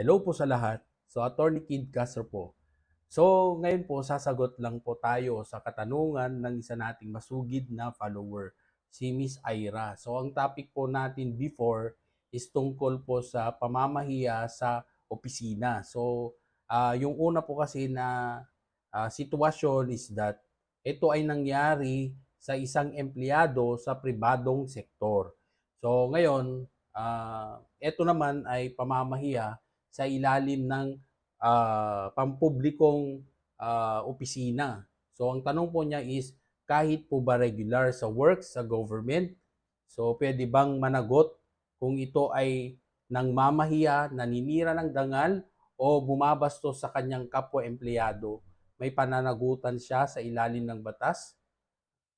Hello po sa lahat. So, Attorney Kid Castro po. So, ngayon po, sasagot lang po tayo sa katanungan ng isa nating masugid na follower, si Miss Ira. So, ang topic po natin before is tungkol po sa pamamahiya sa opisina. So, ah, yung una po kasi na ah, sitwasyon is that ito ay nangyari sa isang empleyado sa pribadong sektor. So, ngayon, ah, ito naman ay pamamahiya sa ilalim ng ah, pampublikong ah, opisina. So ang tanong po niya is kahit po ba regular sa work sa government, so pwede bang managot kung ito ay nang mamahiya, naninira ng dangal o bumabastos sa kanyang kapwa empleyado, may pananagutan siya sa ilalim ng batas?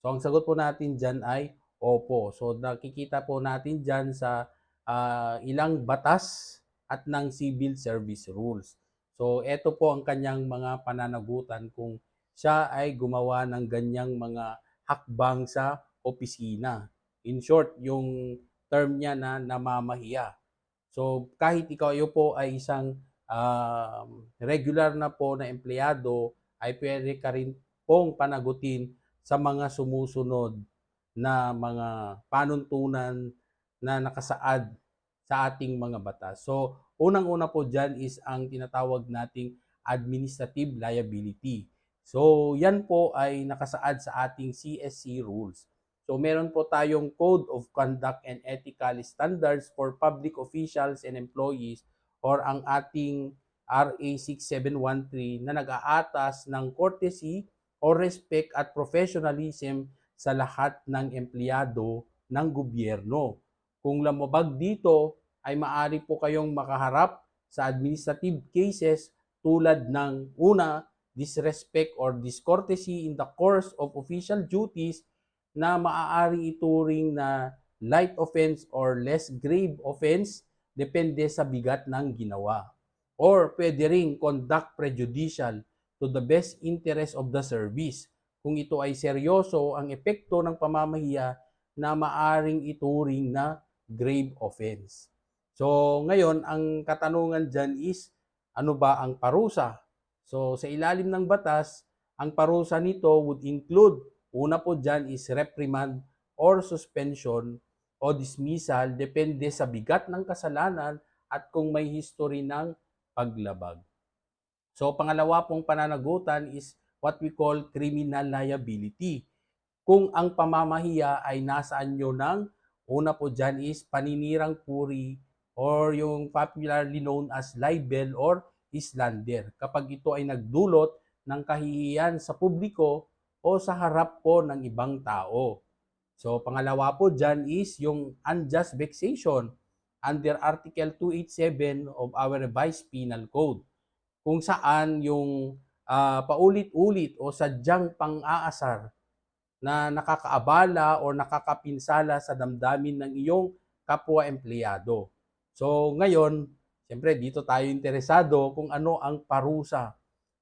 So ang sagot po natin dyan ay opo. So nakikita po natin dyan sa ah, ilang batas at ng civil service rules. So ito po ang kanyang mga pananagutan kung siya ay gumawa ng ganyang mga hakbang sa opisina. In short, yung term niya na namamahiya. So kahit ikaw iyo po ay isang um, regular na po na empleyado, ay pwede ka rin pong panagutin sa mga sumusunod na mga panuntunan na nakasaad sa ating mga batas. So, unang-una po dyan is ang tinatawag nating administrative liability. So, yan po ay nakasaad sa ating CSC rules. So, meron po tayong Code of Conduct and Ethical Standards for Public Officials and Employees or ang ating RA 6713 na nag-aatas ng courtesy or respect at professionalism sa lahat ng empleyado ng gobyerno. Kung lamabag dito, ay maari po kayong makaharap sa administrative cases tulad ng una, disrespect or discourtesy in the course of official duties na maaaring ituring na light offense or less grave offense depende sa bigat ng ginawa. Or pwede ring conduct prejudicial to the best interest of the service kung ito ay seryoso ang epekto ng pamamahiya na maaring ituring na grave offense. So, ngayon, ang katanungan dyan is, ano ba ang parusa? So, sa ilalim ng batas, ang parusa nito would include, una po dyan is reprimand or suspension o dismissal, depende sa bigat ng kasalanan at kung may history ng paglabag. So, pangalawa pong pananagutan is what we call criminal liability. Kung ang pamamahiya ay nasaan nyo ng, una po dyan is paninirang puri or yung popularly known as libel or slander. Kapag ito ay nagdulot ng kahihiyan sa publiko o sa harap po ng ibang tao. So, pangalawa po dyan is yung unjust vexation under Article 287 of our revised penal code kung saan yung ah, paulit-ulit o sadyang pang-aasar na nakakaabala o nakakapinsala sa damdamin ng iyong kapwa empleyado. So ngayon, siyempre dito tayo interesado kung ano ang parusa.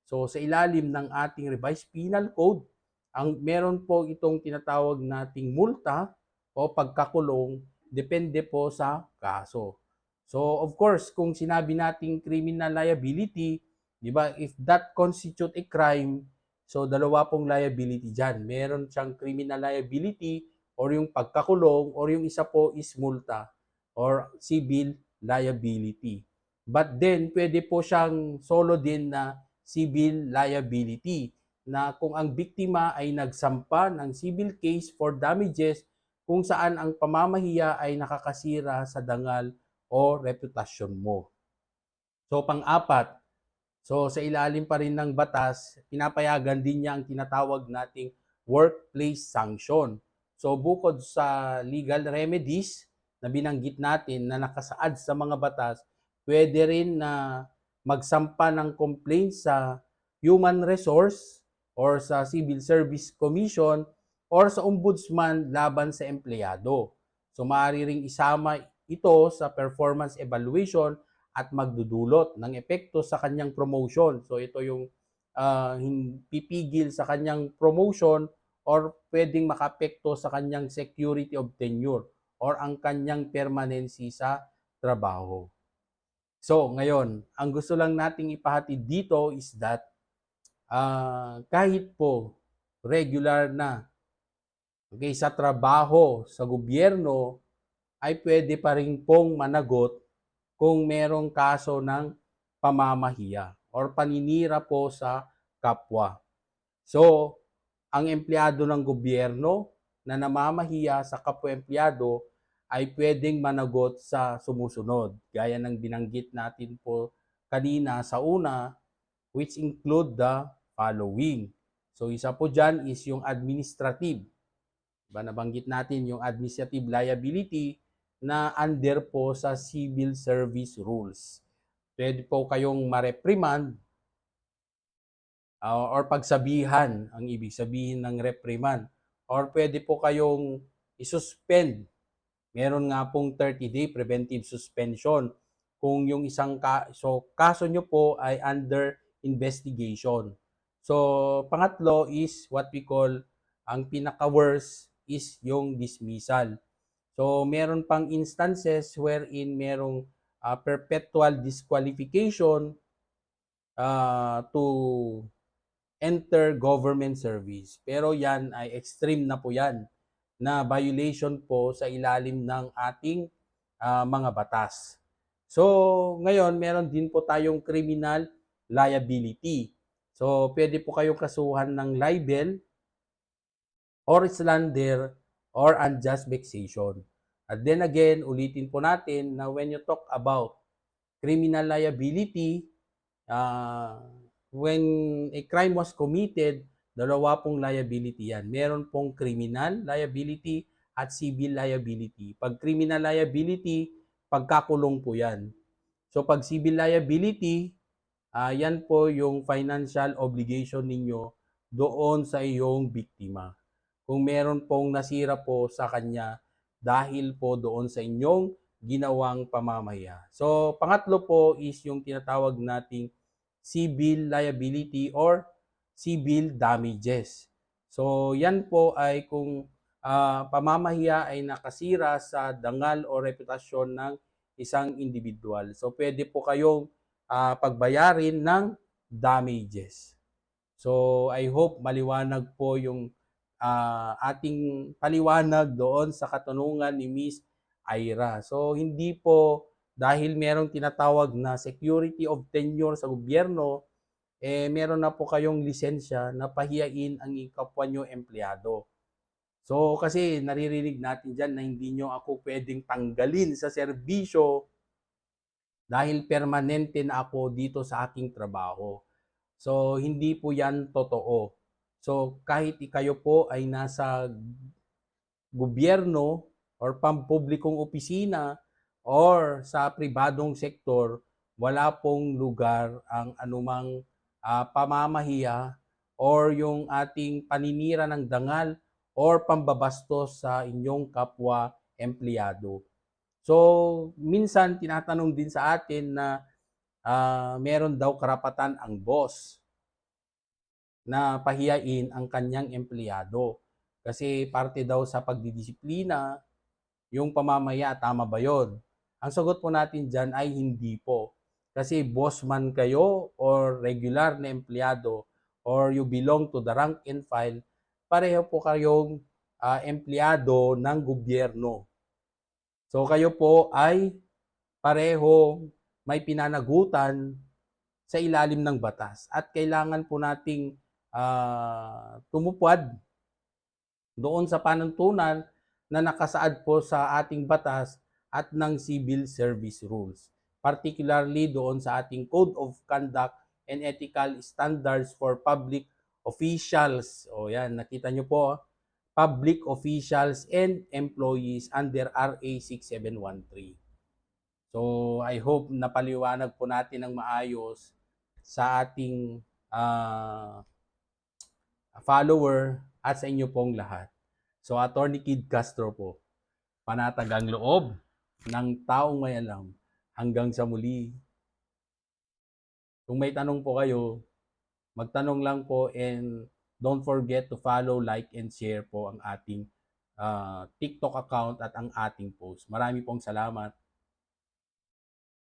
So sa ilalim ng ating revised penal code, ang meron po itong tinatawag nating multa o pagkakulong depende po sa kaso. So of course, kung sinabi nating criminal liability, Di ba? If that constitute a crime, so dalawa pong liability dyan. Meron siyang criminal liability or yung pagkakulong or yung isa po is multa or civil liability. But then, pwede po siyang solo din na civil liability na kung ang biktima ay nagsampa ng civil case for damages kung saan ang pamamahiya ay nakakasira sa dangal o reputasyon mo. So, pang-apat, So sa ilalim pa rin ng batas, pinapayagan din niya ang tinatawag nating workplace sanction. So bukod sa legal remedies na binanggit natin na nakasaad sa mga batas, pwede rin na magsampa ng complaint sa Human Resource or sa Civil Service Commission or sa Ombudsman laban sa empleyado. So maaari ring isama ito sa performance evaluation at magdudulot ng epekto sa kanyang promotion. So ito yung uh, pipigil sa kanyang promotion or pwedeng makapekto sa kanyang security of tenure or ang kanyang permanency sa trabaho. So, ngayon, ang gusto lang nating ipahatid dito is that ah, kahit po regular na okay, sa trabaho sa gobyerno ay pwede pa rin pong managot kung merong kaso ng pamamahiya or paninira po sa kapwa. So, ang empleyado ng gobyerno na namamahiya sa kapwa-empleyado ay pwedeng managot sa sumusunod. Gaya ng binanggit natin po kanina sa una, which include the following. So, isa po dyan is yung administrative. Diba, nabanggit natin yung administrative liability na under po sa civil service rules. Pwede po kayong ma-reprimand uh, or pagsabihan ang ibig sabihin ng reprimand. Or pwede po kayong isuspend. Meron nga pong 30-day preventive suspension kung yung isang ka so kaso nyo po ay under investigation. So pangatlo is what we call ang pinaka-worst is yung dismissal. So meron pang instances wherein merong uh, perpetual disqualification uh, to enter government service. Pero yan ay extreme na po yan na violation po sa ilalim ng ating uh, mga batas. So, ngayon, meron din po tayong criminal liability. So, pwede po kayong kasuhan ng libel or slander or unjust vexation. At then again, ulitin po natin na when you talk about criminal liability, uh, when a crime was committed, dalawa pong liability yan. Meron pong criminal liability at civil liability. Pag criminal liability, pagkakulong po yan. So pag civil liability, uh, yan po yung financial obligation ninyo doon sa iyong biktima. Kung meron pong nasira po sa kanya dahil po doon sa inyong ginawang pamamaya. So pangatlo po is yung tinatawag nating civil liability or civil damages. So yan po ay kung uh, pamamahiya ay nakasira sa dangal o reputasyon ng isang individual. So pwede po kayong uh, pagbayarin ng damages. So I hope maliwanag po yung uh, ating paliwanag doon sa katanungan ni Miss Ira. So hindi po dahil merong tinatawag na security of tenure sa gobyerno, eh meron na po kayong lisensya na pahiyain ang ikapwa nyo empleyado. So kasi naririnig natin dyan na hindi nyo ako pwedeng tanggalin sa serbisyo dahil permanente na ako dito sa aking trabaho. So hindi po yan totoo. So kahit kayo po ay nasa gobyerno or pampublikong opisina, or sa pribadong sektor, wala pong lugar ang anumang uh, pamamahiya or yung ating paninira ng dangal or pambabastos sa inyong kapwa empleyado. So, minsan tinatanong din sa atin na uh, meron daw karapatan ang boss na pahiyain ang kanyang empleyado. Kasi parte daw sa pagdidisiplina, yung pamamaya, tama ba yon? Ang sagot po natin dyan ay hindi po. Kasi boss man kayo or regular na empleyado or you belong to the rank and file, pareho po kayong uh, empleyado ng gobyerno. So kayo po ay pareho may pinanagutan sa ilalim ng batas at kailangan po nating uh, tumupad doon sa panuntunan na nakasaad po sa ating batas at ng civil service rules, particularly doon sa ating Code of Conduct and Ethical Standards for Public Officials. O yan, nakita nyo po, public officials and employees under RA 6713. So, I hope napaliwanag po natin ng maayos sa ating uh, follower at sa inyo pong lahat. So, Attorney Kid Castro po, panatagang loob ng taong may alam. Hanggang sa muli. Kung may tanong po kayo, magtanong lang po and don't forget to follow, like, and share po ang ating uh, TikTok account at ang ating post. Marami pong salamat.